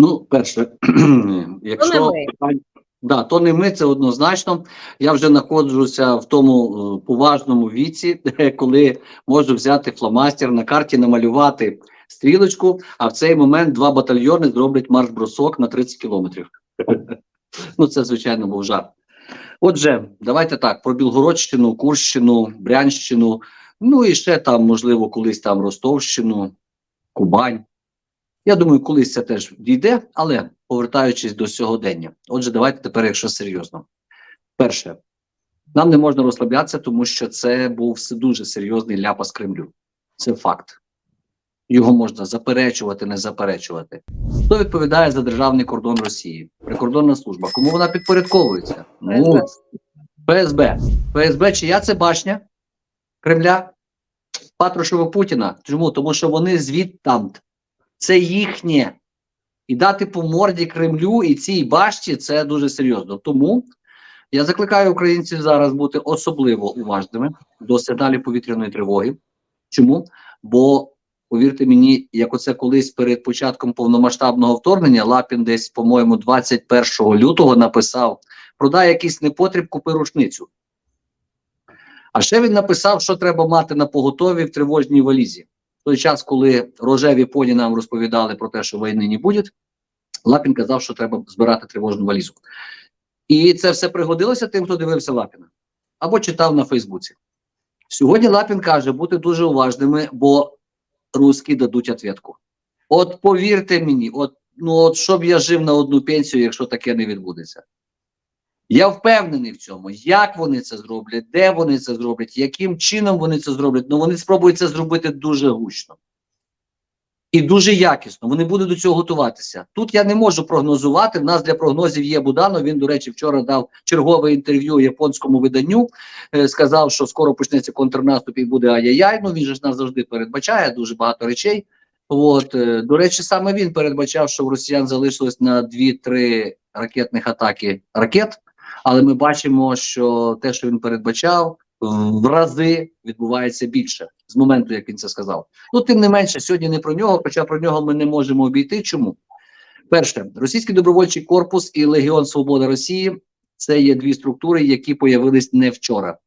Ну, перше, якщо ми. питань- да, то не ми, це однозначно. Я вже знаходжуся в тому е, поважному віці, коли можу взяти фломастер на карті, намалювати стрілочку, а в цей момент два батальйони зроблять марш-бросок на 30 кілометрів. Ну, це, звичайно, був жарт. Отже, давайте так: про Білгородщину, Курщину, Брянщину, ну і ще там, можливо, колись там Ростовщину, Кубань. Я думаю, колись це теж дійде, але повертаючись до сьогодення. Отже, давайте тепер, якщо серйозно. Перше, нам не можна розслаблятися, тому що це був дуже серйозний ляпас Кремлю. Це факт. Його можна заперечувати, не заперечувати. Хто відповідає за державний кордон Росії? Прикордонна служба. Кому вона підпорядковується? Ну, ФСБ. ФСБ, чия це башня Кремля? Патрушева Путіна. Чому? Тому що вони звідтам. Це їхнє. І дати по морді Кремлю і цій башті це дуже серйозно. Тому я закликаю українців зараз бути особливо уважними до сигналів повітряної тривоги. Чому? Бо повірте мені, як оце колись перед початком повномасштабного вторгнення, Лапін десь, по-моєму, 21 лютого написав: продай якийсь непотріб, купи рушницю. А ще він написав, що треба мати на поготові в тривожній валізі. Той час, коли рожеві поні нам розповідали про те, що війни не буде, Лапін казав, що треба збирати тривожну валізу. І це все пригодилося тим, хто дивився Лапіна або читав на Фейсбуці. Сьогодні Лапін каже бути дуже уважними, бо русські дадуть ответку. От повірте мені, от, ну от щоб я жив на одну пенсію, якщо таке не відбудеться. Я впевнений в цьому, як вони це зроблять, де вони це зроблять, яким чином вони це зроблять. Ну вони спробують це зробити дуже гучно і дуже якісно. Вони будуть до цього готуватися. Тут я не можу прогнозувати. В нас для прогнозів є Буданов. Він, до речі, вчора дав чергове інтерв'ю японському виданню. е, сказав, що скоро почнеться контрнаступ і буде ай-яй-яй. Ну він же ж нас завжди передбачає дуже багато речей. От е, до речі, саме він передбачав, що в росіян залишилось на 2-3 ракетних атаки ракет. Але ми бачимо, що те, що він передбачав, в рази відбувається більше з моменту, як він це сказав. Ну, тим не менше, сьогодні не про нього, хоча про нього ми не можемо обійти. Чому? Перше, російський добровольчий корпус і Легіон Свобода Росії це є дві структури, які появились не вчора.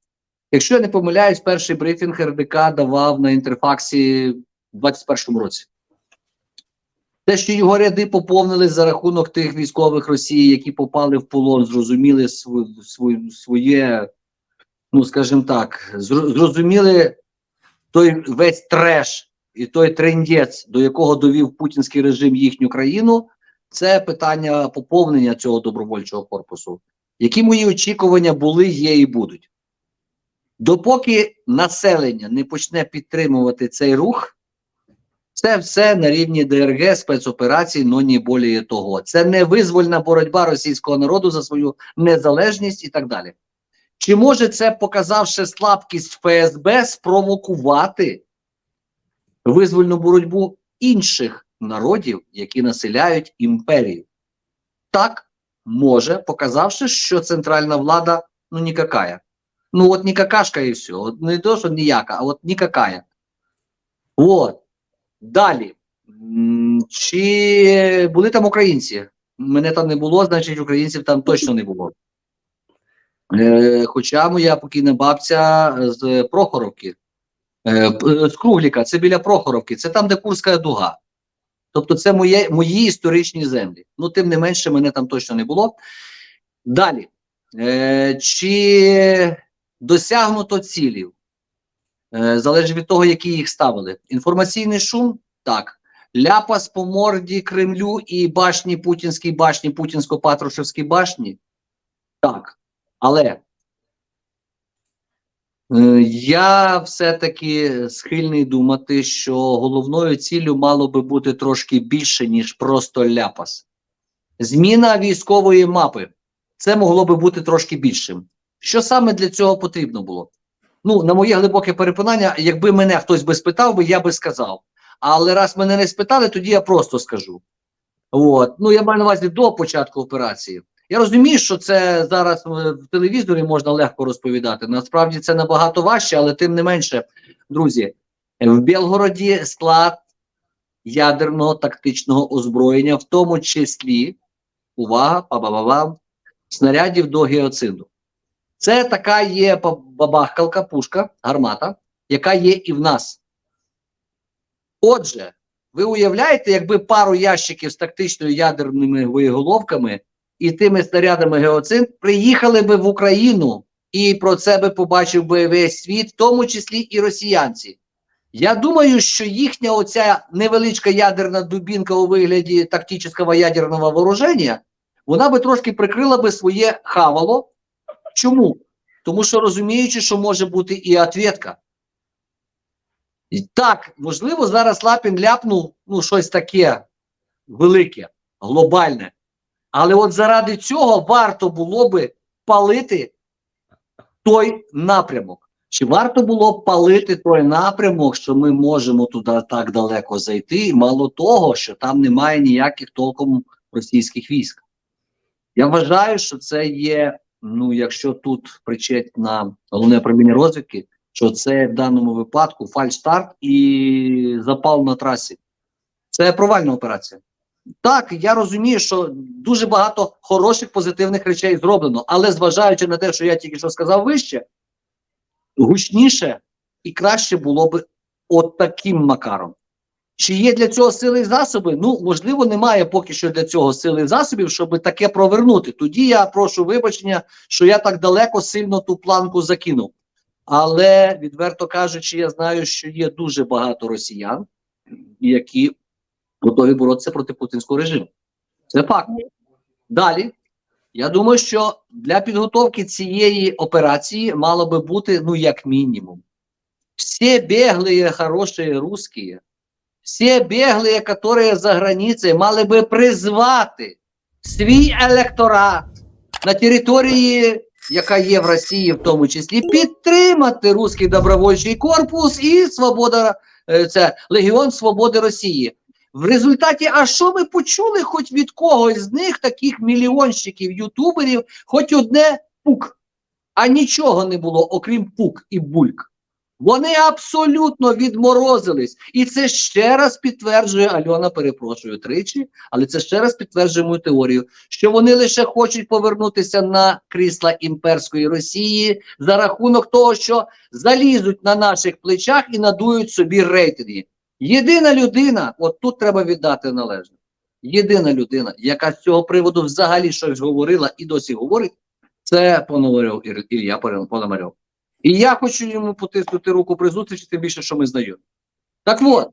Якщо я не помиляюсь, перший брифінг РДК давав на інтерфаксі в 21-му році. Те, що його ряди поповнились за рахунок тих військових Росії, які попали в полон, зрозуміли св- св- своє, ну скажімо так, зрозуміли той весь треш і той трендець, до якого довів путінський режим їхню країну, це питання поповнення цього добровольчого корпусу. Які мої очікування були, є і будуть. Допоки населення не почне підтримувати цей рух, це все на рівні ДРГ спецоперацій, но не більше того. Це не визвольна боротьба російського народу за свою незалежність і так далі. Чи може це, показавши слабкість ФСБ, спровокувати визвольну боротьбу інших народів, які населяють імперію? Так, може, показавши, що центральна влада ну нікакая. Ну от нікакашка і все. От не то, що ніяка, а от нікакая. От. Далі. Чи були там українці? Мене там не було, значить українців там точно не було. Е, хоча моя покійна бабця з Прохоровки, е, з Кругліка, це біля Прохоровки, це там, де Курська дуга. Тобто це моє, мої історичні землі. Ну, тим не менше, мене там точно не було. Далі. Е, чи досягнуто цілів? Е, залежить від того, які їх ставили. Інформаційний шум так. Ляпас по морді Кремлю і башні Путінській башні, Путінсько-Патрушевській башні. Так. Але е, я все-таки схильний думати, що головною ціллю мало би бути трошки більше, ніж просто ляпас. Зміна військової мапи. Це могло би бути трошки більшим. Що саме для цього потрібно було? Ну, на моє глибоке переконання, якби мене хтось би спитав, я би сказав. Але раз мене не спитали, тоді я просто скажу. От. Ну, я маю на увазі до початку операції. Я розумію, що це зараз е, в телевізорі можна легко розповідати. Насправді це набагато важче, але тим не менше, друзі, в Білгороді склад ядерного тактичного озброєння, в тому числі, увага, па-ба-ба-бам, снарядів до геоциду. Це така є бабахкалка, пушка, гармата, яка є і в нас. Отже, ви уявляєте, якби пару ящиків з тактичною ядерними боєголовками і тими снарядами геоцин приїхали би в Україну, і про це би побачив би весь світ, в тому числі і росіянці. Я думаю, що їхня оця невеличка ядерна дубінка у вигляді тактичного ядерного вооруження, вона би трошки прикрила би своє хавало. Чому? Тому що розуміючи, що може бути і ответка. І так, можливо, зараз Лапін ляпнув ну, щось таке велике, глобальне. Але от заради цього варто було би палити той напрямок. Чи варто було б палити той напрямок, що ми можемо туди так далеко зайти, і мало того, що там немає ніяких толком російських військ? Я вважаю, що це є, ну, якщо тут причеть на головне управління розвідки, що це в даному випадку фальстарт і запал на трасі. Це провальна операція. Так, я розумію, що дуже багато хороших позитивних речей зроблено, але зважаючи на те, що я тільки що сказав вище, гучніше і краще було б от таким макаром. Чи є для цього сили і засоби? Ну, можливо, немає поки що для цього сили і засобів, щоб таке провернути. Тоді я прошу вибачення, що я так далеко сильно ту планку закинув. Але, відверто кажучи, я знаю, що є дуже багато росіян, які готові боротися проти путінського режиму. Це факт. Далі, я думаю, що для підготовки цієї операції мало би бути, ну, як мінімум, всі беглі, хороші русські, всі беглі, які за границей, мали би призвати свій електорат на території, яка є в Росії, в тому числі, підтримати Руський добровольчий корпус і Свобода, е, це Легіон Свободи Росії. В результаті, а що ми почули хоч від когось з них, таких мільйонщиків, ютуберів, хоч одне пук, а нічого не було, окрім пук і бульк. Вони абсолютно відморозились. І це ще раз підтверджує Альона, перепрошую тричі, але це ще раз підтверджує мою теорію, що вони лише хочуть повернутися на крісла імперської Росії за рахунок того, що залізуть на наших плечах і надують собі рейтинги. Єдина людина, от тут треба віддати належне. Єдина людина, яка з цього приводу взагалі щось говорила і досі говорить, це Пономарьов Ілля Пономарьов. І я хочу йому потиснути руку при зустрічі, тим більше, що ми знайомі. Так от,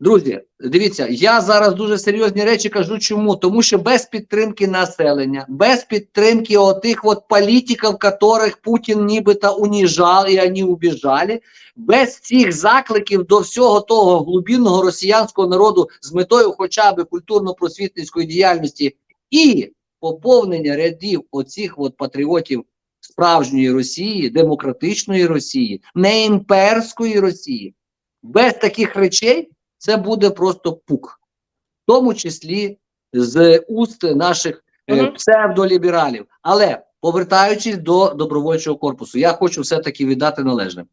друзі, дивіться, я зараз дуже серйозні речі кажу. Чому? Тому що без підтримки населення, без підтримки отих от політиків, яких Путін нібито уніжав і вони убіжали, без цих закликів до всього того глубинного росіянського народу з метою хоча б культурно-просвітницької діяльності і поповнення рядів оцих от патріотів справжньої Росії, демократичної Росії, не імперської Росії. Без таких речей це буде просто пук, в тому числі з уст наших Мгм. псевдолібералів. Але повертаючись до добровольчого корпусу, я хочу все-таки віддати належне.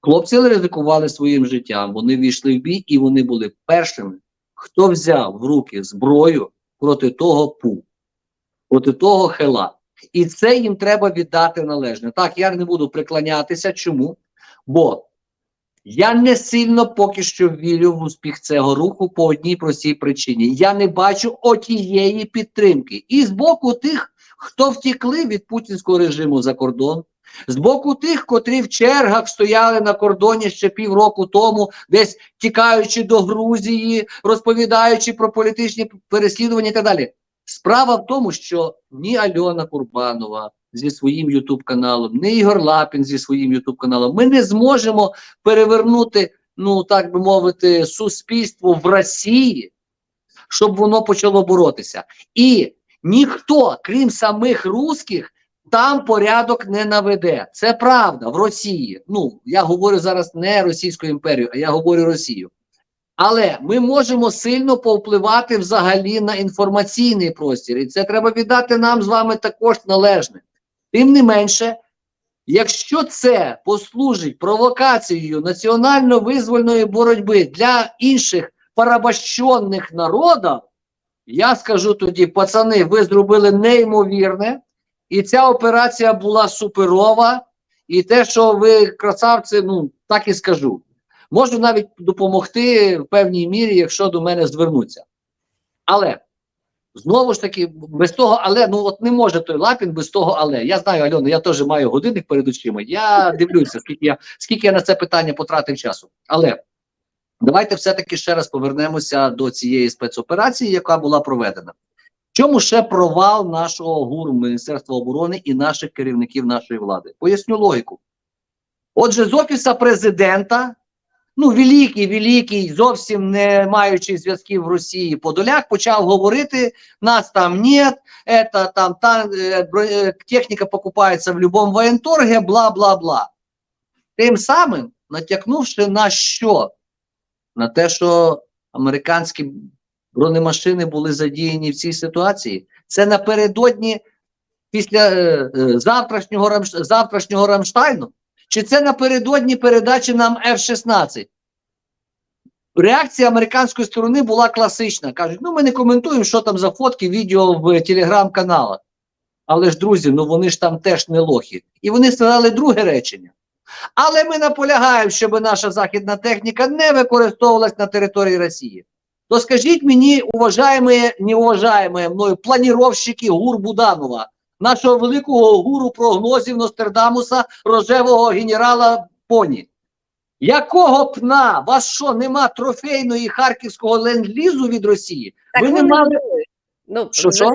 Хлопці ризикували своїм життям, вони війшли в бій і вони були першими, хто взяв в руки зброю проти того пу, проти того хела. І це їм треба віддати належне. Так, я не буду приклонятися. Чому? Бо я не сильно поки що вірю в успіх цього руху по одній простій причині. Я не бачу отієї підтримки. І з боку тих, хто втікли від путінського режиму за кордон, з боку тих, котрі в чергах стояли на кордоні ще півроку тому, десь тікаючи до Грузії, розповідаючи про політичні переслідування і так далі. Справа в тому, що ні Альона Курбанова зі своїм Ютуб каналом, ні Ігор Лапін зі своїм Ютуб каналом, ми не зможемо перевернути, ну так би мовити, суспільство в Росії, щоб воно почало боротися. І ніхто, крім самих русських, там порядок не наведе. Це правда в Росії. Ну я говорю зараз не Російську імперію, а я говорю Росію. Але ми можемо сильно повпливати взагалі на інформаційний простір, і це треба віддати нам з вами також належне. Тим не менше, якщо це послужить провокацією національно-визвольної боротьби для інших порабощених народів, я скажу тоді, пацани, ви зробили неймовірне, і ця операція була суперова. І те, що ви красавці, ну так і скажу. Можу навіть допомогти в певній мірі, якщо до мене звернуться. Але знову ж таки, без того, але ну от не може той Лапін без того, але я знаю, Альона, я теж маю годинник перед очима. Я дивлюся, скільки я скільки я на це питання потратив часу. Але давайте все-таки ще раз повернемося до цієї спецоперації, яка була проведена. Чому ще провал нашого гуру Міністерства оборони і наших керівників нашої влади? Поясню логіку. Отже, з офіса президента, ну, великий, великий, зовсім не маючи зв'язків в Росії, Подоляк почав говорити: нас там нет, это там та, е, е, техніка покупається в будь-якому воєнторгі, бла бла бла. Тим самим натякнувши на що? На те, що американські бронемашини були задіяні в цій ситуації. Це напередодні після е, е, завтрашнього, завтрашнього Рамштайну. Чи це напередодні передачі нам F-16? Реакція американської сторони була класична. Кажуть, ну ми не коментуємо, що там за фотки, відео в телеграм-каналах. Але ж, друзі, ну вони ж там теж не лохи. І вони сказали друге речення. Але ми наполягаємо, щоб наша західна техніка не використовувалась на території Росії. То скажіть мені, уважаємо, неуважаємо мною планіровщики ГУР Буданова, нашого великого гуру прогнозів Ностердамуса, рожевого генерала Поні. Якого пна? Вас що, нема трофейної харківського ленд-лізу від Росії? Так Ви не мали-. Ну, Що, що?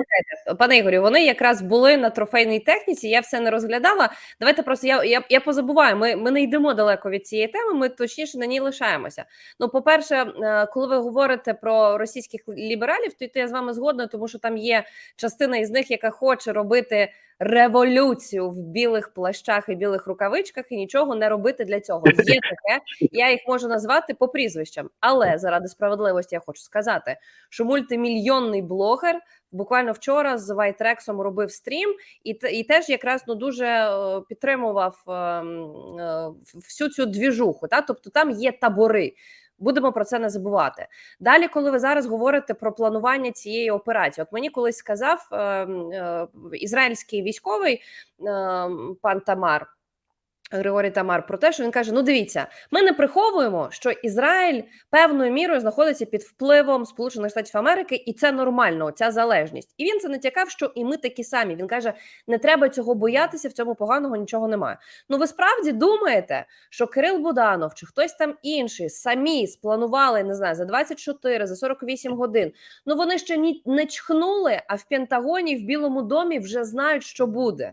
пане Ігорю, вони якраз були на трофейній техніці. Я все не розглядала. Давайте просто я, я, я позабуваю. Ми, ми не йдемо далеко від цієї теми. Ми точніше на ній лишаємося. Ну, по-перше, е, коли ви говорите про російських лібералів, то я з вами згодна, тому що там є частина із них, яка хоче робити революцію в білих плащах і білих рукавичках, і нічого не робити для цього. Є таке, я їх можу назвати по прізвищам, але заради справедливості я хочу сказати, що мультимільйонний блогер буквально вчора з Вайтрексом робив стрім, і і теж якраз ну дуже е, підтримував е, е, всю цю двіжуху. Та тобто там є табори. Будемо про це не забувати. Далі, коли ви зараз говорите про планування цієї операції, от мені колись сказав е, е, ізраїльський військовий е, пан Тамар. Григорій Тамар про те, що він каже: ну дивіться, ми не приховуємо, що Ізраїль певною мірою знаходиться під впливом Сполучених Штатів Америки, і це нормально, ця залежність. І він це натякав, що і ми такі самі. Він каже: не треба цього боятися, в цьому поганого нічого немає. Ну ви справді думаєте, що Кирил Буданов чи хтось там інший самі спланували не знаю за 24, за 48 годин. Ну вони ще ні не чхнули, а в Пентагоні в Білому домі вже знають, що буде.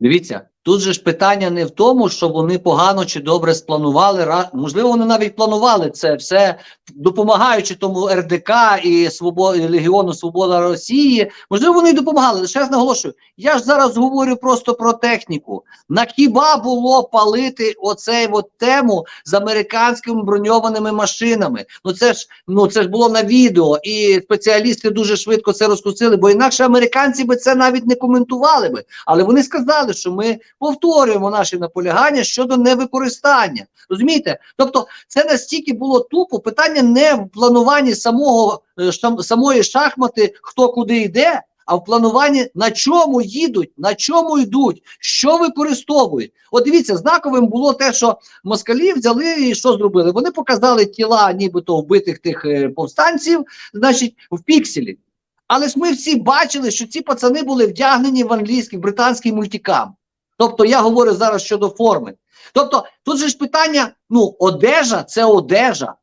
Дивіться, тут же ж питання не в тому, що вони погано чи добре спланували. Можливо, вони навіть планували це все, допомагаючи тому РДК і Свобо... і Легіону Свобода Росії. Можливо, вони й допомагали. Ще раз наголошую. Я ж зараз говорю просто про техніку. На хіба було палити оцей от тему з американськими броньованими машинами? Ну це ж ну це ж було на відео, і спеціалісти дуже швидко це розкусили, бо інакше американці би це навіть не коментували би. Але вони сказали, що ми повторюємо наші наполягання щодо невикористання. Розумієте? Тобто, це настільки було тупо. Питання не в плануванні самого е, самої шахмати, хто куди йде. А в плануванні на чому їдуть, на чому йдуть, що використовують. От дивіться, знаковим було те, що москалі взяли і що зробили? Вони показали тіла, нібито вбитих тих е, повстанців, значить, в пікселі. Але ж ми всі бачили, що ці пацани були вдягнені в англійський, британський мультикам. Тобто я говорю зараз щодо форми. Тобто, тут же ж питання: ну, одежа це одежа,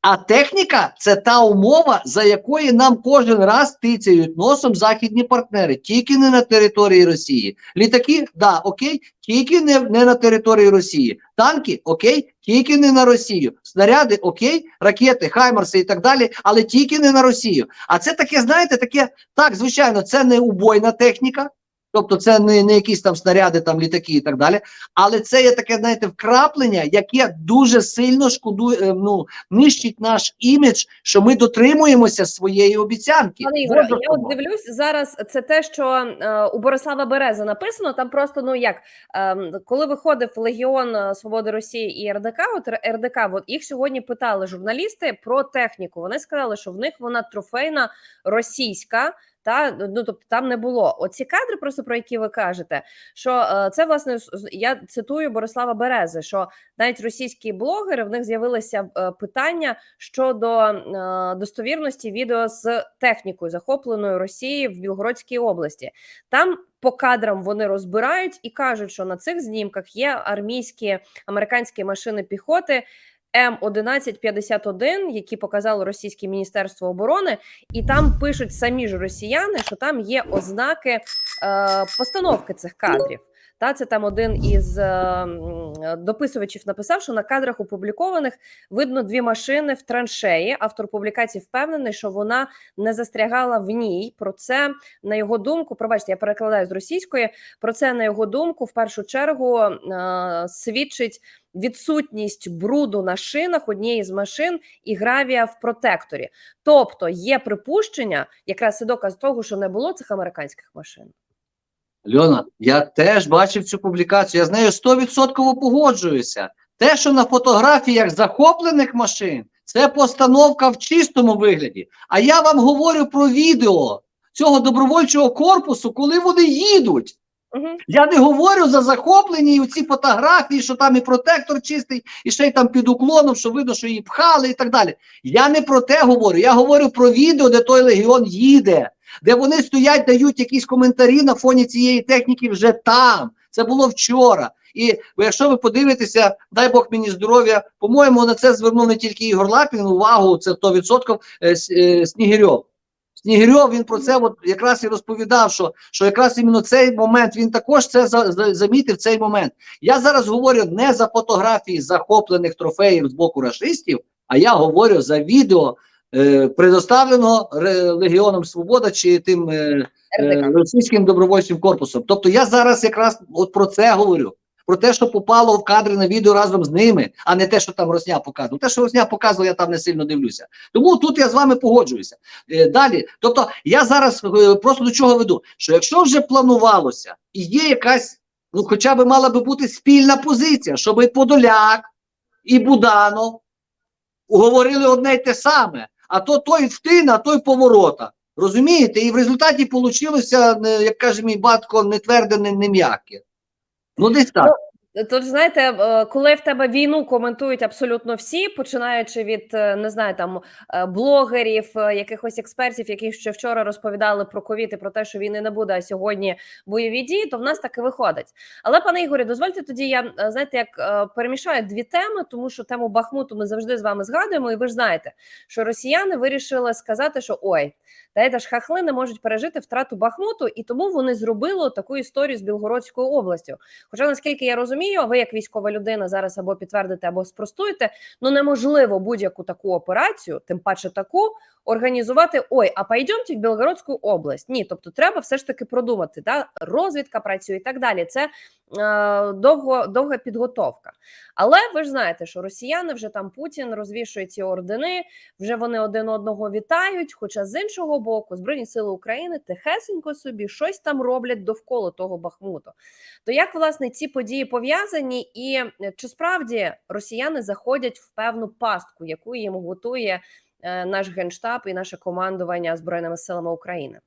а техніка це та умова, за якої нам кожен раз тицяють носом західні партнери, тільки не на території Росії. Літаки, да, окей, тільки не, не на території Росії. Танки, окей, тільки не на Росію. Снаряди, окей, ракети, хаймарси і так далі, але тільки не на Росію. А це таке, знаєте, таке, так, звичайно, це не убойна техніка. Тобто це не, не якісь там снаряди, там літаки і так далі. Але це є таке, знаєте, вкраплення, яке дуже сильно шкодує, е, ну, нищить наш імідж, що ми дотримуємося своєї обіцянки. Пане Ігоре, я от дивлюсь зараз. Це те, що е, у Борислава Берези написано. Там просто ну як е, коли виходив Легіон е, Свободи Росії і РДК, от РДК, от їх сьогодні питали журналісти про техніку. Вони сказали, що в них вона трофейна російська. Та ну тобто там не було оці кадри, просто про які ви кажете. Що е, це власне я цитую Борислава Берези, що навіть російські блогери в них з'явилися е, питання щодо е, достовірності відео з технікою, захопленою Росією в Білгородській області. Там по кадрам вони розбирають і кажуть, що на цих знімках є армійські американські машини піхоти. М1151, які показало російське міністерство оборони, і там пишуть самі ж росіяни, що там є ознаки е, постановки цих кадрів. Та це там один із е, дописувачів написав, що на кадрах опублікованих видно дві машини в траншеї. Автор публікації впевнений, що вона не застрягала в ній. Про це на його думку, пробачте, я перекладаю з російської. Про це на його думку, в першу чергу е, свідчить відсутність бруду на шинах однієї з машин і гравія в протекторі. Тобто є припущення, якраз і доказ того, що не було цих американських машин. Льона, я теж бачив цю публікацію. Я з нею 100% погоджуюся. Те, що на фотографіях захоплених машин, це постановка в чистому вигляді. А я вам говорю про відео цього добровольчого корпусу, коли вони їдуть. Угу. Я не говорю за захоплені і ці фотографії, що там і протектор чистий, і ще й там під уклоном, що видно, що її пхали і так далі. Я не про те говорю. Я говорю про відео, де той легіон їде, де вони стоять, дають якісь коментарі на фоні цієї техніки вже там. Це було вчора. І якщо ви подивитеся, дай Бог мені здоров'я, по-моєму, на це звернув не тільки Ігор Лапін, увагу, це 100% е, е, Снігирьов. Снігирьов він про це от якраз і розповідав, що, що якраз іменно цей момент він також це за, за, замітив цей момент. Я зараз говорю не за фотографії захоплених трофеїв з боку рашистів, а я говорю за відео, е, предоставленого Легіоном Свобода чи тим е, е, російським добровольчим корпусом. Тобто я зараз якраз от про це говорю. Про те, що попало в кадри на відео разом з ними, а не те, що там Росня показував. Те, що Росня показував, я там не сильно дивлюся. Тому тут я з вами погоджуюся. Е, далі, тобто, я зараз е, просто до чого веду, що якщо вже планувалося і є якась, ну хоча б мала би бути спільна позиція, щоб і Подоляк, і Буданов говорили одне й те саме, а то той втина, а той поворота. Розумієте? І в результаті получилося, не, як каже мій батько, не тверде, не, не м'яке. Ну, десь так. Тож, знаєте, е, коли в тебе війну коментують абсолютно всі, починаючи від е, не знаю там е, блогерів, якихось експертів, які ще вчора розповідали про ковід і про те, що війни не буде, а сьогодні бойові дії, то в нас так і виходить. Але пане Ігорі, дозвольте тоді я знаєте, як перемішаю дві теми, тому що тему Бахмуту ми завжди з вами згадуємо, і ви ж знаєте, що росіяни вирішили сказати, що ой, та ж хахли не можуть пережити втрату Бахмуту, і тому вони зробили таку історію з Білгородською областю. Хоча, наскільки я розумію, а ви як військова людина зараз або підтвердите, або спростуєте, ну неможливо будь-яку таку операцію, тим паче таку, організувати. Ой, а пойдемте в Білгородську область. Ні, тобто треба все ж таки продумати. Да? Розвідка працює і так далі. Це е, довго, довга підготовка. Але ви ж знаєте, що росіяни вже там Путін розвішує ці ордени, вже вони один одного вітають. Хоча з іншого боку, Збройні сили України тихесенько собі щось там роблять довкола того Бахмуту. То як власне ці події пов'язані, і е, чи справді росіяни заходять в певну пастку, яку їм готує е, наш генштаб і наше командування збройними силами України?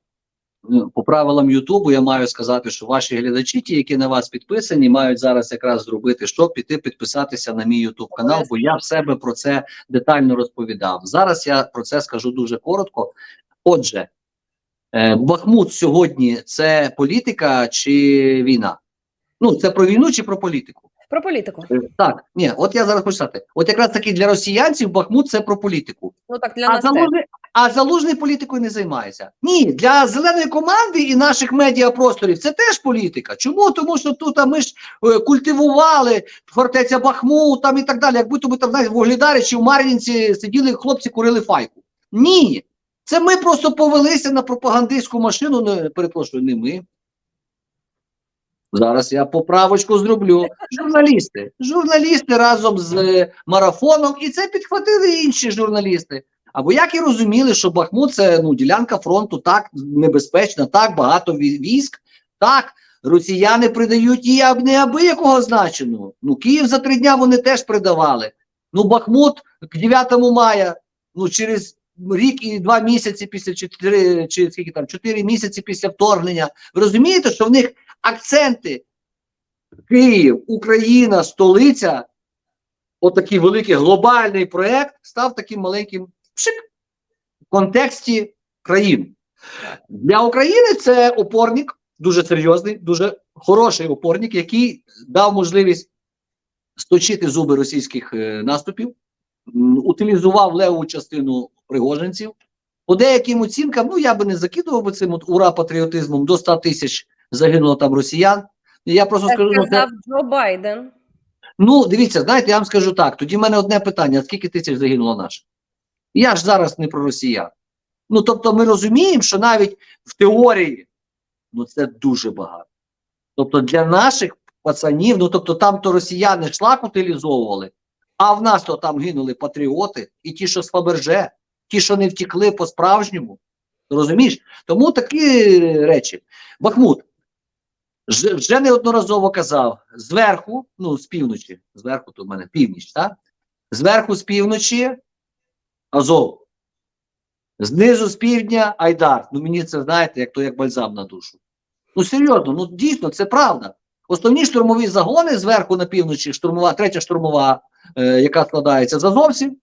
Ну, по правилам Ютубу я маю сказати, що ваші глядачі, ті, які на вас підписані, мають зараз якраз зробити, що піти підписатися на мій Ютуб канал, бо я в себе про це детально розповідав. Зараз я про це скажу дуже коротко. Отже, е, Бахмут сьогодні це політика чи війна? Ну, це про війну чи про політику? Про політику. Так, ні, от я зараз хочу сказати. От якраз таки для росіянців Бахмут це про політику. Ну так для А нас теж. залужний, а залужний політикою не займається. Ні, для зеленої команди і наших медіапросторів це теж політика. Чому? Тому що тут а ми ж е, культивували фортеця Бахмут там і так далі. Як будто ми там знаєте, в Оглядарі чи в Мар'їнці сиділи хлопці, курили файку. Ні. Це ми просто повелися на пропагандистську машину. Не перепрошую, не ми. Зараз я поправочку зроблю. Журналісти. Журналісти разом з е, марафоном, і це підхватили інші журналісти. Або як і розуміли, що Бахмут це ну, ділянка фронту, так небезпечна, так багато військ, так. Росіяни придають її аб- неабиякого значеного. Ну, Київ за три дня вони теж придавали. Ну, Бахмут к 9 мая, ну через рік і два місяці після чотири, чи скільки там, чотири місяці після вторгнення. Ви розумієте, що в них акценти Київ, Україна, столиця, отакий великий глобальний проект став таким маленьким пшик в контексті країн. Для України це опорник, дуже серйозний, дуже хороший опорник, який дав можливість сточити зуби російських е, наступів, утилізував леву частину пригожинців. По деяким оцінкам, ну я би не закидував би цим от ура патріотизмом, до 100 тисяч загинуло там росіян. Я просто Це скажу, ну, це- Джо Байден. Ну, дивіться, знаєте, я вам скажу так. Тоді в мене одне питання: скільки тисяч загинуло наш? Я ж зараз не про росіян. Ну, тобто, ми розуміємо, що навіть в теорії ну це дуже багато. Тобто, для наших пацанів, ну тобто, там то росіяни шлак утилізовували, а в нас то там гинули патріоти, і ті, що з Фаберже, ті, що не втікли по-справжньому. Розумієш? Тому такі речі. Бахмут. Вже, неодноразово казав, зверху, ну, з півночі, зверху то в мене північ, так? Зверху з півночі Азов. Знизу з півдня Айдар. Ну мені це знаєте, як то як бальзам на душу. Ну серйозно, ну дійсно, це правда. Основні штурмові загони зверху на півночі, штурмова, третя штурмова, е, яка складається з азовців,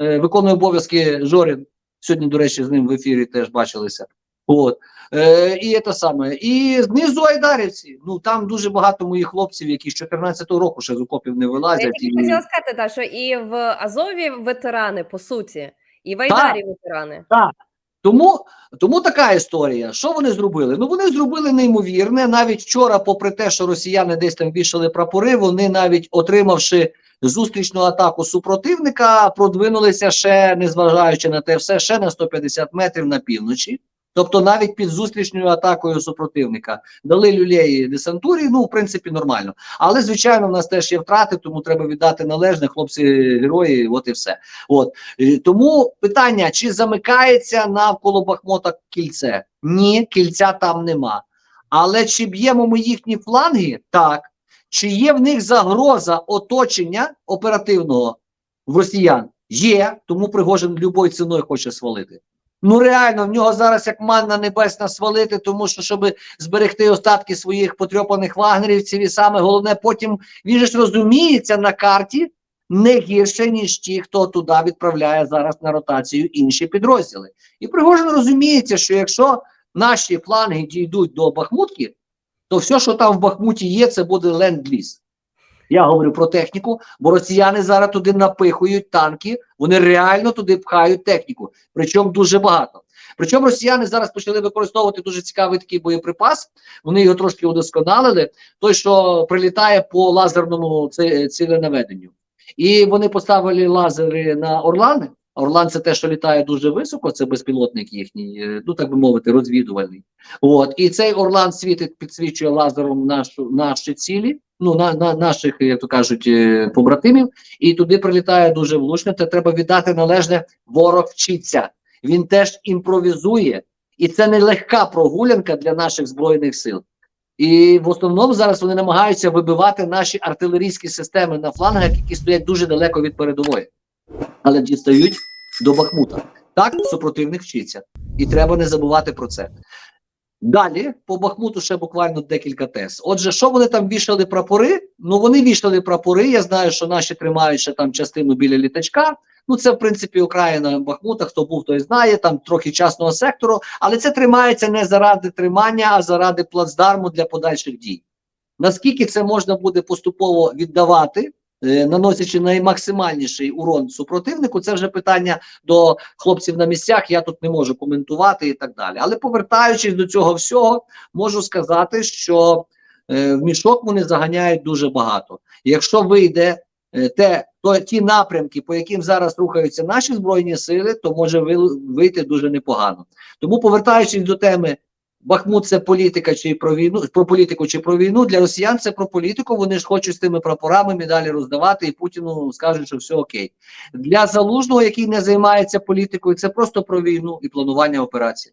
е, виконує обов'язки Жорін. Сьогодні, до речі, з ним в ефірі теж бачилися. От. Е, і це саме. І знизу Айдарівці. Ну там дуже багато моїх хлопців, які з 14-го року ще з окопів не вилазять. тільки І... хотіла сказати, та, що і в Азові ветерани, по суті, і в Айдарі ветерани. Тому, тому така історія. Що вони зробили? Ну вони зробили неймовірне. Навіть вчора, попри те, що росіяни десь там вішали прапори, вони навіть отримавши зустрічну атаку супротивника, продвинулися ще, незважаючи на те все, ще на 150 метрів на півночі. Тобто навіть під зустрічною атакою супротивника дали люлеї десантурі, ну в принципі нормально. Але звичайно, в нас теж є втрати, тому треба віддати належне хлопці герої. От і все. От Тому питання: чи замикається навколо Бахмота кільце? Ні, кільця там нема. Але чи б'ємо ми їхні фланги? Так. Чи є в них загроза оточення оперативного в росіян? Є, тому Пригожин любою ціною хоче свалити. Ну реально, в нього зараз як манна небесна свалити, тому що щоб зберегти остатки своїх потрьопаних вагнерівців, і саме головне, потім він ж розуміється на карті, не гірше, ніж ті, хто туди відправляє зараз на ротацію інші підрозділи. І Пригожин розуміється, що якщо наші фланги дійдуть до Бахмутки, то все, що там в Бахмуті є, це буде ленд-ліз. Я говорю про техніку, бо росіяни зараз туди напихують танки, вони реально туди пхають техніку, причому дуже багато. Причому росіяни зараз почали використовувати дуже цікавий такий боєприпас. Вони його трошки удосконалили. Той, що прилітає по лазерному ціленаведенню. І вони поставили лазери на Орлани. Орлан це те, що літає дуже високо, це безпілотник їхній, е, ну так би мовити, розвідувальний. От і цей Орлан світить, підсвічує лазером нашу наші цілі. Ну на, на наших, як то кажуть, е, побратимів, і туди прилітає дуже влучно. Це треба віддати належне. Ворог вчиться. Він теж імпровізує, і це не легка прогулянка для наших збройних сил. І в основному зараз вони намагаються вибивати наші артилерійські системи на флангах, які стоять дуже далеко від передової, але дістають до Бахмута. Так, супротивник вчиться, і треба не забувати про це. Далі по Бахмуту ще буквально декілька тез. Отже, що вони там вішали прапори? Ну вони вішали прапори. Я знаю, що наші тримають ще там частину біля літачка. Ну це в принципі Україна Бахмута. Хто був, той знає. Там трохи частного сектору, але це тримається не заради тримання, а заради плацдарму для подальших дій. Наскільки це можна буде поступово віддавати, наносячи наймаксимальніший урон супротивнику, це вже питання до хлопців на місцях. Я тут не можу коментувати і так далі. Але повертаючись до цього всього, можу сказати, що е, в мішок вони заганяють дуже багато. Якщо вийде е, те, то ті напрямки, по яким зараз рухаються наші збройні сили, то може вийти дуже непогано. Тому, повертаючись до теми Бахмут це політика чи про війну, про політику чи про війну. Для росіян це про політику. Вони ж хочуть з тими прапорами медалі роздавати, і Путіну скажуть, що все окей. Для залужного, який не займається політикою, це просто про війну і планування операцій.